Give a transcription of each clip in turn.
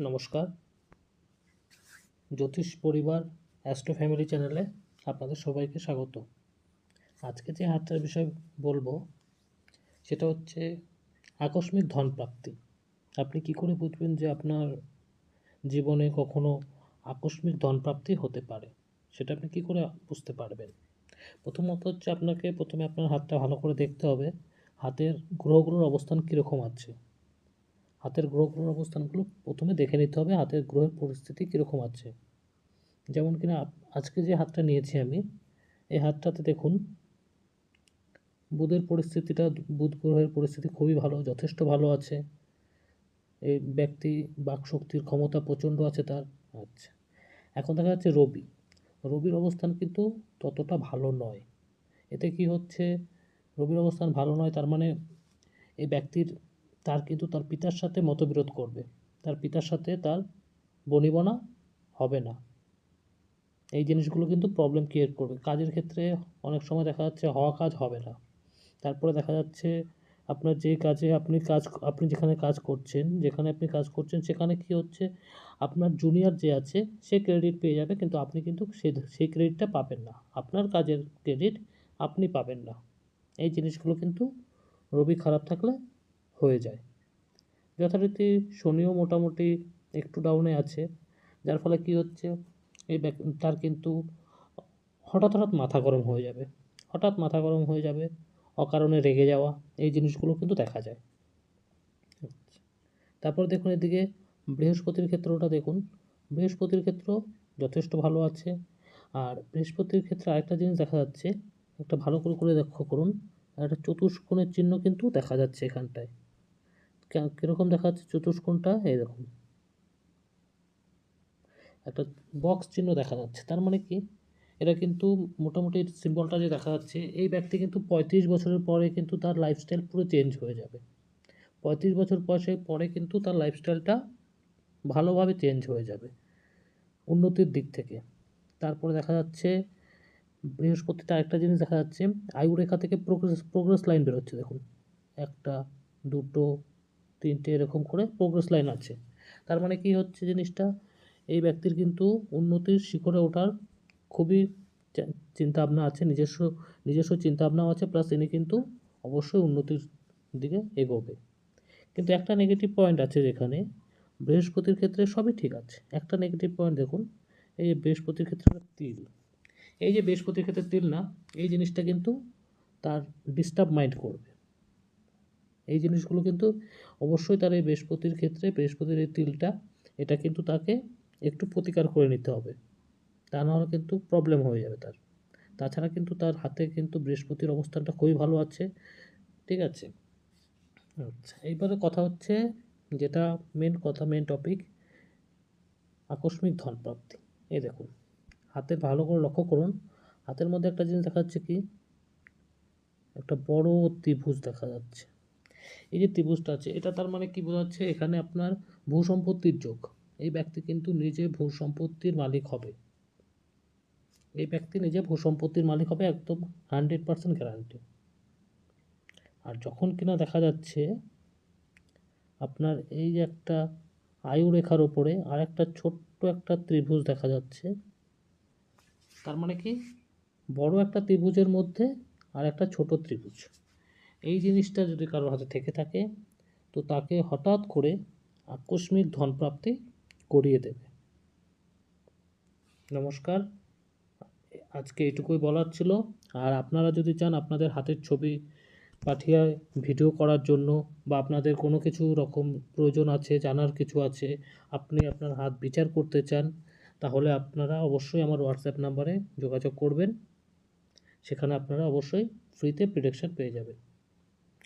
নমস্কার। জ্যোতিষ পরিবার astro family চ্যানেলে আপনাদের সবাইকে স্বাগত। আজকে যে হাতটার বিষয় বলব, সেটা হচ্ছে আকস্মিক ধন প্রাপ্তি আপনি কি করে বুঝবেন যে আপনার জীবনে কখনো আকস্মিক ধন প্রাপ্তি হতে পারে? সেটা আপনি কি করে বুঝতে পারবেন? প্রথমত হচ্ছে আপনাকে প্রথমে আপনার হাতটা ভালো করে দেখতে হবে। হাতের গ্রহগুলোর অবস্থান কীরকম আছে? হাতের গ্রহগুলোর অবস্থানগুলো প্রথমে দেখে নিতে হবে হাতের গ্রহের পরিস্থিতি কীরকম আছে। যেমন কিনা আজকে যে হাতটা নিয়েছি আমি, এই হাতটাতে দেখুন, বুধের পরিস্থিতিটা, বুধ গ্রহের পরিস্থিতি খুবই ভালো, যথেষ্ট ভালো আছে। এই ব্যক্তি বাকশক্তির ক্ষমতা প্রচণ্ড আছে তার। আচ্ছা এখন দেখা যাচ্ছে রবি। রবির অবস্থান কিন্তু ততটা ভালো নয়। এতে কি হচ্ছে? রবির অবস্থান ভালো নয়, তার মানে এই ব্যক্তির তার কিন্তু তার পিতার সাথে মতবিরোধ করবে। তার পিতার সাথে তার বনিবনা হবে না। এই জিনিসগুলো কিন্তু প্রবলেম ক্রিয়েট করবে। কাজের ক্ষেত্রে অনেক সময় দেখা যাচ্ছে হওয়া কাজ হবে না। তারপরে দেখা যাচ্ছে আপনার যে কাজে আপনি কাজ, আপনি যেখানে কাজ করছেন, যেখানে আপনি কাজ করছেন, সেখানে কি হচ্ছে? আপনার জুনিয়র যে আছে, সে ক্রেডিট পেয়ে যাবে, কিন্তু আপনি কিন্তু সেই সেই ক্রেডিটটা পাবেন না। আপনার কাজের ক্রেডিট আপনি পাবেন না। এই জিনিসগুলো কিন্তু রবি খারাপ থাকলে হয়ে যায়। যথারীতি শনিও মোটামুটি একটু ডাউনে আছে, যার ফলে কি হচ্ছে, এই তার কিন্তু হঠাৎ হঠাৎ মাথা গরম হয়ে যাবে। হঠাৎ মাথা গরম হয়ে যাবে, অকারণে রেগে যাওয়া, এই জিনিসগুলো কিন্তু দেখা যায়। তারপর দেখুন এদিকে বৃহস্পতির ক্ষেত্রটা দেখুন। বৃহস্পতির ক্ষেত্র যথেষ্ট ভালো আছে। আর বৃহস্পতির ক্ষেত্রে আরেকটা জিনিস দেখা যাচ্ছে, একটা ভালো করে করে লক্ষ্য করুন, একটা চতুষ্কোণের চিহ্ন কিন্তু দেখা যাচ্ছে এখানটায়। কীরকম দেখা যাচ্ছে চতুষ্কোণটা দেখুন। একটা বক্স চিহ্ন দেখা যাচ্ছে। তার মানে কি? এটা কিন্তু মোটামুটি সিম্বলটা যে দেখা যাচ্ছে, এই ব্যক্তি কিন্তু পঁয়ত্রিশ বছরের পরে কিন্তু তার লাইফস্টাইল পুরো চেঞ্জ হয়ে যাবে। পঁয়ত্রিশ বছর বয়সে পরে কিন্তু তার লাইফস্টাইলটা ভালোভাবে চেঞ্জ হয়ে যাবে উন্নতির দিক থেকে। তারপরে দেখা যাচ্ছে বৃহস্পতিটা একটা জিনিস দেখা যাচ্ছে আয়ু রেখা থেকে প্রোগ্রেস প্রোগ্রেস লাইন বেরোচ্ছে, দেখুন। একটা, দুটো তিনটে এরকম করে প্রোগ্রেস লাইন আছে। তার মানে কি হচ্ছে জিনিসটা? এই ব্যক্তির কিন্তু উন্নতির শিখরে ওঠার খুবই চিন্তাভাবনা আছে, নিজস্ব নিজস্ব চিন্তাভাবনাও আছে প্লাস ইনি কিন্তু অবশ্যই উন্নতির দিকে এগোবে। কিন্তু একটা নেগেটিভ পয়েন্ট আছে যেখানে বৃহস্পতির ক্ষেত্রে সবই ঠিক আছে। একটা নেগেটিভ পয়েন্ট দেখুন, এই যে বৃহস্পতির ক্ষেত্রে তিল। এই যে বৃহস্পতির ক্ষেত্রে তিল না, এই জিনিসটা কিন্তু তার ডিস্টার্ব মাইন্ড করবে। এই জিনিসগুলো কিন্তু অবশ্যই তার এই বৃহস্পতির ক্ষেত্রে, বৃহস্পতির এই তিলটা, এটা কিন্তু তাকে একটু প্রতিকার করে নিতে হবে। তা নাহলে কিন্তু প্রবলেম হয়ে যাবে তার। তাছাড়া কিন্তু তার হাতে কিন্তু বৃহস্পতির অবস্থানটা খুবই ভালো আছে। ঠিক আছে? আচ্ছা এইবারে কথা হচ্ছে যেটা মেন কথা মেন টপিক আকস্মিক ধন প্রাপ্তি। এই দেখুন, হাতে ভালো করে লক্ষ্য করুন। হাতের মধ্যে একটা জিনিস দেখা যাচ্ছে কি? একটা বড় ত্রিভুজ দেখা যাচ্ছে। এই যে ত্রিভুজটা আছে, এটা তার মানে কি বোঝাচ্ছে? এখানে আপনার ভূ সম্পত্তির যোগ। এই ব্যক্তি কিন্তু নিজে ভূ সম্পত্তির মালিক হবে। এই ব্যক্তি নিজে ভূ সম্পত্তির মালিক হবে, একদম হান্ড্রেড পার্সেন্ট গ্যারান্টি আর যখন কিনা দেখা যাচ্ছে, আপনার এই যে একটা আয়ু রেখার ওপরে আর একটা ছোট্ট একটা ত্রিভুজ দেখা যাচ্ছে, তার মানে কি? বড় একটা ত্রিভুজের মধ্যে আর একটা ছোট ত্রিভুজ। এই জিনিসটা যদি কারোর হাতে থেকে থাকে, তো তাকে হঠাৎ করে আকস্মিক ধনপ্রাপ্তি করিয়ে দেবে। নমস্কার। আজকে এটুকুই বলার ছিল। আর আপনারা যদি চান আপনাদের হাতের ছবি পাঠিয়ে ভিডিও করার জন্য বা আপনাদের কোনো কিছু রকম প্রয়োজন আছে, জানার কিছু আছে, আপনি আপনার হাত বিচার করতে চান, তাহলে আপনারা অবশ্যই আমার হোয়াটসঅ্যাপ নাম্বারে যোগাযোগ করবেন। সেখানে আপনারা অবশ্যই ফ্রিতে প্রিডিকশন পেয়ে যাবেন।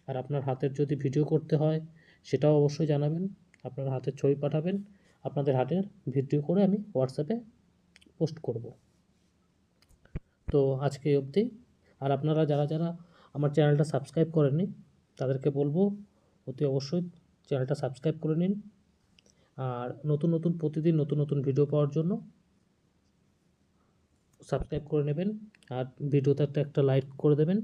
আর আপনার হাতের যদি ভিডিও করতে হয়, সেটাও অবশ্যই জানাবেন। আপনার হাতের ছবি পাঠাবেন, আপনাদের হাতের ভিডিও করে আমি হোয়াটসঅ্যাপে পোস্ট করব। তো আজকে অবধি। আর আপনারা যারা যারা আমার চ্যানেলটা সাবস্ক্রাইব করেননি, তাদেরকে বলব, অতি অবশ্যই চ্যানেলটা সাবস্ক্রাইব করে নিন। আর নতুন নতুন প্রতিদিন নতুন নতুন ভিডিও পাওয়ার জন্য সাবস্ক্রাইব করে নেবেন। আর ভিডিওতে একটা একটা লাইক করে দেবেন।